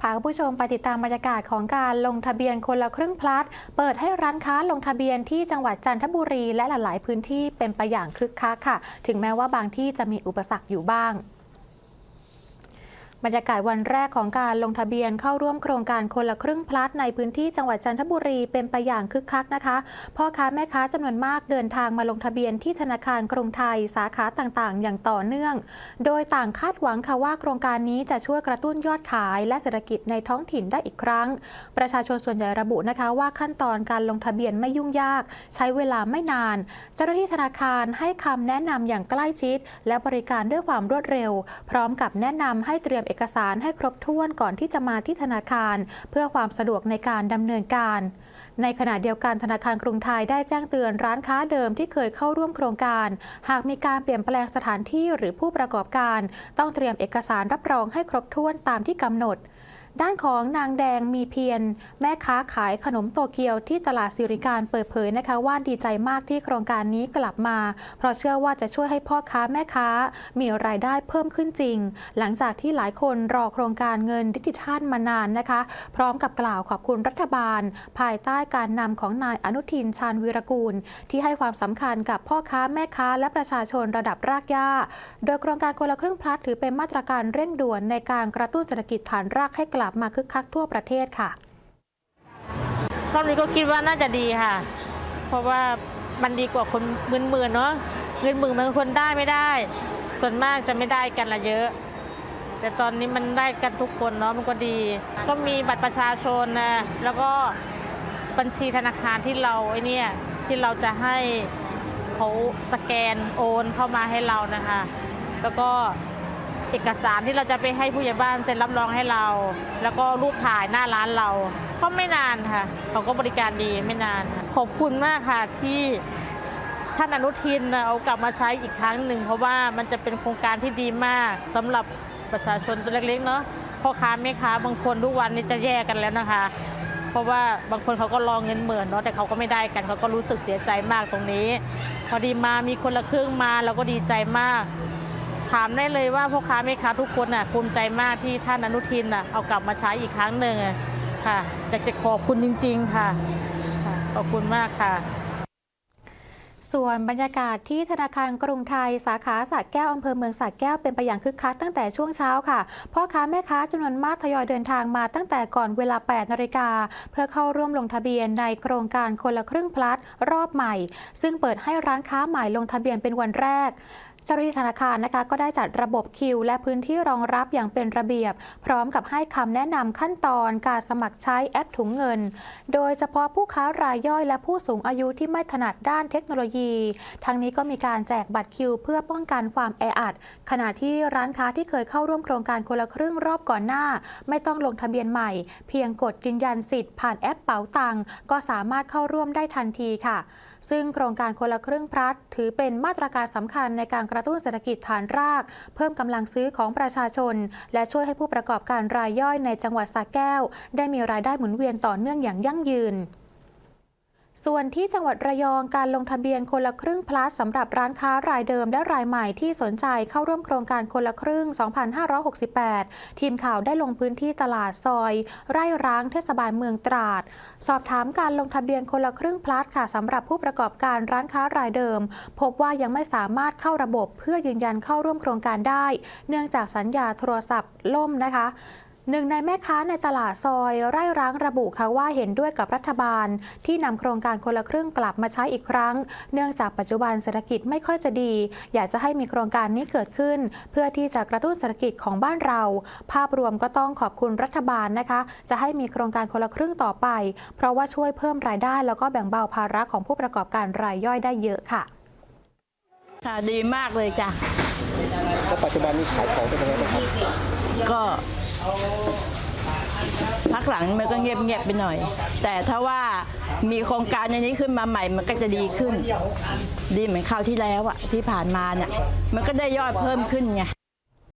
พาคุณผู้ชมไปติดตามบรรยากาศของการลงทะเบียนคนละครึ่งพลัส เปิดให้ร้านค้าลงทะเบียนที่จังหวัดจันทบุรีและหลาย ๆ พื้นที่เป็นไปอย่างคึกคักค่ะ ถึงแม้ว่าบางที่จะมีอุปสรรคอยู่บ้าง บรรยากาศวันแรกของการลงทะเบียนเข้าร่วมโครงการคนละครึ่งพลัดในพื้นที่จังหวัดจันทบุรีเป็นไปอย่างคึกคักนะคะ พ่อค้าแม่ค้าจำนวนมากเดินทางมาลงทะเบียนที่ธนาคารกรุงไทยสาขาต่างๆ อย่างต่อเนื่อง โดยต่างคาดหวังค่ะว่าโครงการนี้จะช่วยกระตุ้นยอดขายและเศรษฐกิจในท้องถิ่นได้อีกครั้ง ประชาชนส่วนใหญ่ระบุนะคะว่าขั้นตอนการลงทะเบียนไม่ยุ่งยาก ใช้เวลาไม่นาน เจ้าหน้าที่ธนาคารให้คำแนะนำอย่างใกล้ชิด และบริการด้วยความรวดเร็ว พร้อมกับแนะนำให้เตรียมเอกสารให้ครบถ้วนก่อนที่จะมาที่ธนาคาร เพื่อความสะดวกในการดำเนินการ ในขณะเดียวกันธนาคารกรุงไทยได้แจ้งเตือนร้านค้าเดิมที่เคยเข้าร่วมโครงการ หากมีการเปลี่ยนแปลงสถานที่หรือผู้ประกอบการ ต้องเตรียมเอกสารรับรองให้ครบถ้วนตามที่กำหนด ด้านของนางแดงมีเพียรแม่ค้าขายขนมโตเกียวที่ตลาดสิริการเปิดเผยนะคะว่าดีใจมากที่โครงการนี้กลับมา เพราะเชื่อว่าจะช่วยให้พ่อค้าแม่ค้า มีรายได้เพิ่มขึ้นจริง หลังจากที่หลายคนรอโครงการเงินดิจิทัลมานานนะคะ พร้อมกับกล่าวขอบคุณรัฐบาล ภายใต้การนำของนายอนุทินชาญวีรกูล ที่ให้ความสำคัญกับพ่อค้าแม่ค้า และประชาชนระดับรากหญ้า โดยโครงการคนละครึ่งพลัดถือเป็นมาตรการเร่งด่วนในการกระตุ้นเศรษฐกิจฐานรากให้กลับมาคึกคักทั่วประเทศค่ะรอบนี้ก็คิดว่าน่าจะดีค่ะ เพราะว่ามันดีกว่าคนเงินหมื่นเนาะเงินหมื่นมันคนได้ไม่ได้ ส่วนมากจะไม่ได้กันละเยอะ แต่ตอนนี้มันได้กันทุกคนเนาะมันก็ดี ก็มีบัตรประชาชนนะแล้วก็บัญชีธนาคารที่เราไอ้เนี่ยที่เราจะให้เขาสแกนโอนเข้ามาให้เรานะคะ แล้วก็ เอกสารที่เราจะไปให้ผู้ใหญ่บ้านเซ็นรับรองให้เรา แล้วก็รูปถ่ายหน้าร้านเรา ก็ไม่นานค่ะ เขาก็บริการดีไม่นาน ขอบคุณมากค่ะที่ท่านอนุทินเอากลับมาใช้อีกครั้งหนึ่ง เพราะว่ามันจะเป็นโครงการที่ดีมากสำหรับประชาชนตัวเล็กๆเนาะพ่อค้าแม่ค้าบางคนทุกวันนี้จะแยกกันแล้วนะคะ เพราะว่าบางคนเขาก็รองเงินหมื่นเนาะแต่เขาก็ไม่ได้กันเขาก็รู้สึกเสียใจมากตรงนี้ พอดีมามีคนละครึ่งมาเราก็ดีใจมาก ถามได้เลยว่าพ่อค้าแม่ค้าทุกคนน่ะภูมิใจมากที่ท่านอนุทินน่ะเอากลับมาใช้อีกครั้งหนึ่งค่ะอยากจะขอบคุณจริงๆค่ะค่ะ ขอบคุณมากค่ะ ส่วนบรรยากาศที่ธนาคารกรุงไทยสาขาสระแก้วอำเภอเมืองสระแก้วเป็นไปอย่างคึกคักตั้งแต่ช่วงเช้าค่ะพ่อค้าแม่ค้าจำนวนมากทยอยเดินทางมาตั้งแต่ก่อนเวลา 8นาฬิกาเพื่อเข้าร่วมลงทะเบียนในโครงการคนละครึ่งพลัดรอบใหม่ ซึ่งเปิดให้ร้านค้าใหม่ลงทะเบียนเป็นวันแรก เจ้าหน้าที่ธนาคารนะคะก็ได้จัดระบบคิว และพื้นที่รองรับอย่างเป็นระเบียบ พร้อมกับให้คำแนะนำขั้นตอนการสมัครใช้แอปถุงเงิน โดยเฉพาะผู้ค้ารายย่อยและผู้สูงอายุที่ไม่ถนัดด้านเทคโนโลยี ทั้งนี้ก็มีการแจกบัตรคิว เพื่อป้องกันความแออัด ขณะที่ร้านค้าที่เคยเข้าร่วมโครงการคนละครึ่งรอบก่อนหน้า ไม่ต้องลงทะเบียนใหม่ เพียงกดยืนยันสิทธิ์ผ่านแอปเป๋าตังก็สามารถเข้าร่วมได้ทันทีค่ะ ซึ่งโครงการคนละครึ่งพลัดถือเป็นมาตรการสำคัญในการกระระตุ้นเศรษฐกิจฐานราก เพิ่มกำลังซื้อของประชาชน และช่วยให้ผู้ประกอบการรายย่อยในจังหวัดสระแก้ว ได้มีรายได้หมุนเวียนต่อเนื่องอย่างยั่งยืน ส่วนที่จังหวัดระยองการลงทะเบียนคนละครึ่งพลัสสำหรับร้านค้ารายเดิมและรายใหม่ที่สนใจเข้าร่วมโครงการคนละครึ่ง 2568 ทีมข่าวได้ลงพื้นที่ตลาดซอย ไร่ร้างเทศบาลเมืองตราด สอบถามการลงทะเบียนคนละครึ่งพลัสค่ะสำหรับผู้ประกอบการร้านค้ารายเดิม พบว่ายังไม่สามารถเข้าระบบเพื่อยืนยันเข้าร่วมโครงการได้ เนื่องจากสัญญาโทรศัพท์ล่มนะคะ หนึ่งในแม่ค้าในตลาดซอย ไร่ร้างระบุค่ะว่าเห็นด้วยกับรัฐบาล ที่นำโครงการคนละครึ่งกลับมาใช้อีกครั้ง เนื่องจากปัจจุบันเศรษฐกิจไม่ค่อยจะดี อยากจะให้มีโครงการนี้เกิดขึ้น เพื่อที่จะกระตุ้นเศรษฐกิจของบ้านเรา ภาพรวมก็ต้องขอบคุณรัฐบาลนะคะ จะให้มีโครงการคนละครึ่งต่อไป เพราะว่าช่วยเพิ่มรายได้ แล้วก็แบ่งเบาภาระของผู้ประกอบการรายย่อยได้เยอะค่ะ ค่ะดีมากเลยจ้ะแล้วปัจจุบันนี้ขายของเป็นยังไงบ้างครับก็ พักหลังมันก็เงียบๆไปหน่อย แต่ถ้าว่ามีโครงการในนี้ขึ้นมาใหม่มันก็จะดีขึ้น ดีเหมือนคราวที่แล้วอะที่ผ่านมาเนี่ยมันก็ได้ยอดเพิ่มขึ้นไง